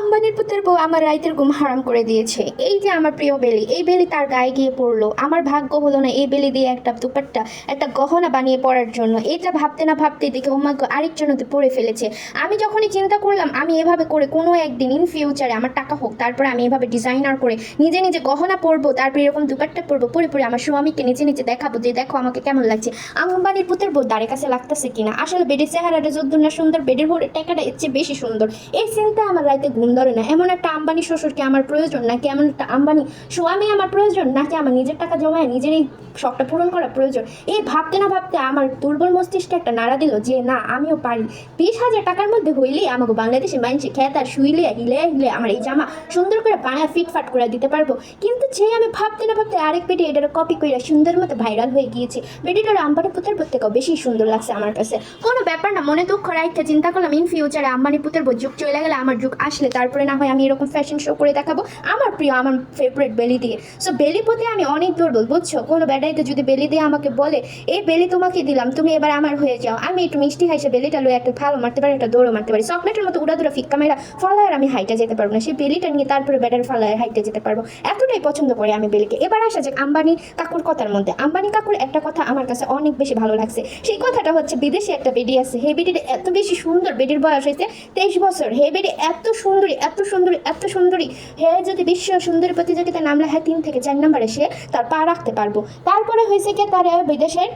আম্বানির পুত্রের বউ আমার রাইতের ঘুম হারাম করে দিয়েছে। এই যে আমার প্রিয় বেলি, এই বেলি তার গায়ে গিয়ে পড়ল। আমার ভাগ্য হলো না এই বেলি দিয়ে একটা দুপাট্টা, একটা গহনা বানিয়ে পড়ার জন্য। এটা ভাবতে না ভাবতে দেখে ওমাগ্য আরেকজনতে পড়ে ফেলেছে। আমি যখনই চিন্তা করলাম, আমি এভাবে করে কোনো একদিন ইন ফিউচারে আমার টাকা হোক, তারপরে আমি এভাবে ডিজাইনার করে নিজে নিজে গহনা পরবো, তারপরে এরকম দুপাট্টা পরবো, পরে পরে আমার স্বামীকে নিজে নিজে দেখাবো যে দেখো আমাকে কেমন লাগছে। আম্বানির পুত্রের বউ দাঁড়ের কাছে লাগতেছে কিনা? আসলে বেডের চেহারাটা যদ্দূর না সুন্দর, বেডের টাকাটা এর চেয়ে বেশি সুন্দর। এই চিন্তা আমার রাইতে ঘুম ধরে না। এমন একটা আম্বানি শ্বশুরকে আমার প্রয়োজন? নাকি এমন একটা আম্বানি স্বামী আমার প্রয়োজন? নাকি আমার নিজের টাকা জমায় নিজের এই শখটা পূরণ করা প্রয়োজন? এই ভাবতে না ভাবতে আমার দুর্বল মস্তিষ্কে একটা নাড়া দিল যে, না, আমিও পারি। বিশ হাজার টাকার মধ্যে হইলেই আমাকে বাংলাদেশে মানুষে খেত আর শুইলে, হিলে হিলে আমার এই জামা সুন্দর করে বানায় ফিটফাট করে দিতে পারব। কিন্তু যে আমি ভাবতে না ভাবতে আরেক পেটে এটার কপি করে সুন্দর মতো ভাইরাল হয়ে গিয়েছে। বেটিটার আম্বানি পুতের প্রত্যেকেও বেশি সুন্দর লাগছে আমার কাছে। কোনো ব্যাপার না, মনে দুঃখ রাখতে চিন্তা করলাম ইন ফিউচারে আম্বানি পুতের যুগ চলে গেলে আমার যুগ আসলে তারপরে না হয় আমি এরকম ফ্যাশন শো করে দেখাবো আমার প্রিয়, আমার ফেভারিট বেলি দিয়ে। সো বেলি প্রতি আমি অনেক দুর্বল, বুঝছ? কোনো বেড়াইতে যদি বেলি দিয়ে আমাকে বলে এই বেলি, তোমাকে দিলাম, তুমি এবার আমার হয়ে যাও। আমি একটু মিষ্টি হাইসে বেলিটা লয়ে একটা ভালো মারতে পারি, একটা দৌড়ও মারতে পারি। চকলেটের মতো উড়া দুরা ফিক্কা মেরা ফলায় আমি হাইটা যেতে পারব না। সেই বেলিটা নিয়ে তারপরে ব্যাটার ফলায় হাইটা যেতে পারব। এতটাই পছন্দ করি আমি বেলিকে। এবার আসা যাক আম্বানি কাকুর কথার মধ্যে। আম্বানি কাকুর একটা কথা আমার কাছে অনেক বেশি ভালো লাগছে। সেই কথাটা হচ্ছে, বিদেশে একটা বেডি আছে। হে বেডিটা এত বেশি সুন্দর, বেডির বয়স হয়েছে তেইশ বছর। হে বেডি এত সুন্দরী এত সুন্দরী এত সুন্দরী। হে, যদি বিশ্ব সুন্দরী প্রতিযোগিতায় নামলে হ্যাঁ তিন থেকে চার নম্বরে সে তার পা রাখতে পারব। তারপরে হয়েছে কি, তার বিদেশের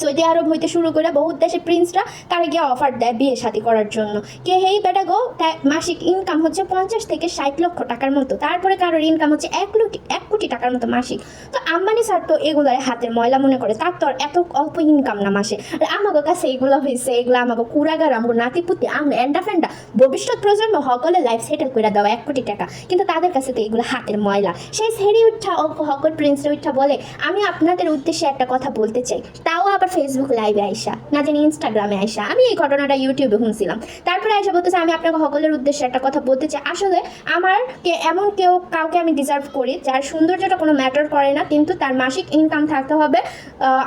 সৌদি আরব হইতে শুরু করে বহুত দেশে প্রিন্সরা তারা গিয়ে অফার দেয় বিয়ে শাদি করার জন্য। কে হেই বেটা গো? মাসিক ইনকাম হচ্ছে পঞ্চাশ থেকে ষাট লক্ষ টাকার মতো। তারপরে কারোর ইনকাম হচ্ছে এক কোটি এক কোটি টাকার মতো মাসিক। তো আম্বানি স্যার তো এগুলার হাতের ময়লা মনে করে, তার তো আর এত অল্প ইনকাম না মাসে। আর আমাকে কাছে এগুলো হয়েছে এগুলো আমাকে কুড়াগার আমার নাতিপুতি আমরা এন্ডা ফেন্ডা ভবিষ্যৎ প্রজন্ম সকলে লাইফ সেটেল করে দেওয়া এক কোটি টাকা। কিন্তু তাদের কাছে তো এগুলো হাতের ময়লা। সেই সেরি উঠা ও হকর প্রিন্স উঠা বলে, আমি আপনাদের উদ্দেশ্যে একটা কথা বলতে চাই। তাও আবার ফেসবুক লাইভে আইসা, না জানি ইনস্টাগ্রামে আইসা, আমি এই ঘটনাটা ইউটিউবে শুনছিলাম। তারপরে আইসা বলতেছে, আমি আপনাকে সকলের উদ্দেশ্যে একটা কথা বলতে চাই। আসলে আমার কে এমন কেউ কাউকে আমি ডিজার্ভ করি যার সৌন্দর্যটা কোনো ম্যাটার করে না, কিন্তু তার মাসিক ইনকাম থাকতে হবে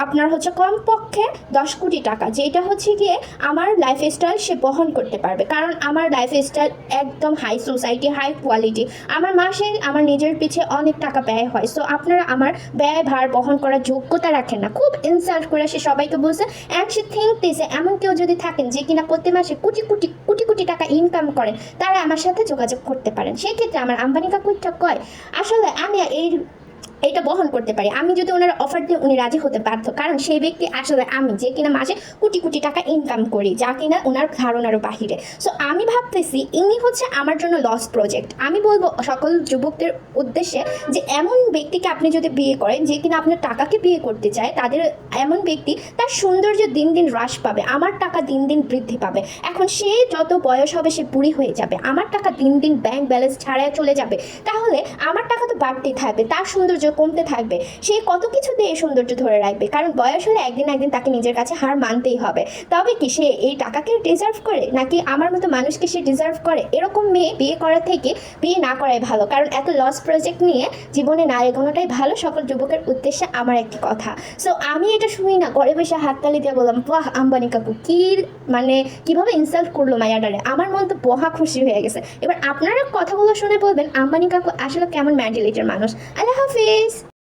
আপনার হচ্ছে কমপক্ষে দশ কোটি টাকা, যেটা হচ্ছে গিয়ে আমার লাইফ স্টাইল সে বহন করতে পারবে। কারণ আমার লাইফ স্টাইল একদম হাই সোসাইটি হাই কোয়ালিটি আমার মাসে আমার নিজের পিছে অনেক টাকা ব্যয় হয় সো আপনারা আমার ব্যয় ভার বহন করার যোগ্যতা রাখেন না। খুব ইনসাল্ট করে সে সবাইকে বলছে অ্যান্ড সে থিঙ্ক দিছে এমন কেউ যদি থাকেন যে কিনা প্রতি মাসে কোটি কোটি কোটি কোটি টাকা ইনকাম করেন, তারা আমার সাথে যোগাযোগ করতে পারেন। সেই ক্ষেত্রে আমার আম্বানি কাকুরটা কয়, আসলে আমি এই এটা বহন করতে পারি। আমি যদি ওনার অফার দিয়ে উনি রাজি হতে বাধ্য, কারণ সেই ব্যক্তি আসলে আমি, যে কিনা মাসে কোটি কোটি টাকা ইনকাম করি, যা কিনা ওনার ধারণারও বাহিরে। সো আমি ভাবতেছি ইনি হচ্ছে আমার জন্য লস প্রজেক্ট আমি বলব সকল যুবকদের উদ্দেশ্যে যে এমন ব্যক্তিকে আপনি যদি বিয়ে করেন, যে কিনা আপনার টাকাকে বিয়ে করতে চায়, তাদের এমন ব্যক্তি তার সৌন্দর্য দিন দিন হ্রাস পাবে, আমার টাকা দিন দিন বৃদ্ধি পাবে। এখন সে যত বয়স হবে, সে বুড়ি হয়ে যাবে, আমার টাকা দিন দিন ব্যাংক ব্যালেন্স ছাড়াই চলে যাবে। তাহলে আমার টাকা তো বাড়তেই থাকবে, তার সৌন্দর্য কমতে থাকবে। সে কত কিছু দিয়ে এই সৌন্দর্য ধরে রাখবে। কারণ বয়স হলে একদিন একদিন তাকে নিজের কাছে হার মানতেই হবে। তবে কি সে এই টাকাকে ডিজার্ভ করে? নাকি আমার মতো মানুষকে সে ডিজার্ভ করে? এরকম মেয়ে বিয়ে করা থেকে বিয়ে না করাই ভালো। কারণ এত লস প্রজেক্ট নিয়ে জীবনে না এগোনোটাই ভালো সকল যুবকের উদ্দেশ্যে আমার একটি কথা। সো আমি এটা শুনি না। ঘরে বসে হাততালি দিয়ে বললাম, বাহ, আম্বানি কাকু, কি মানে কীভাবে ইনসাল্ট করল মায়াডারে আমার মন তো বহা খুশি হয়ে গেছে। এবার আপনারা কথাগুলো শুনে বলবেন, আম্বানি কাকু আসলে কেমন মেন্টালিটির মানুষ? আল্লাহ হাফিজ। please?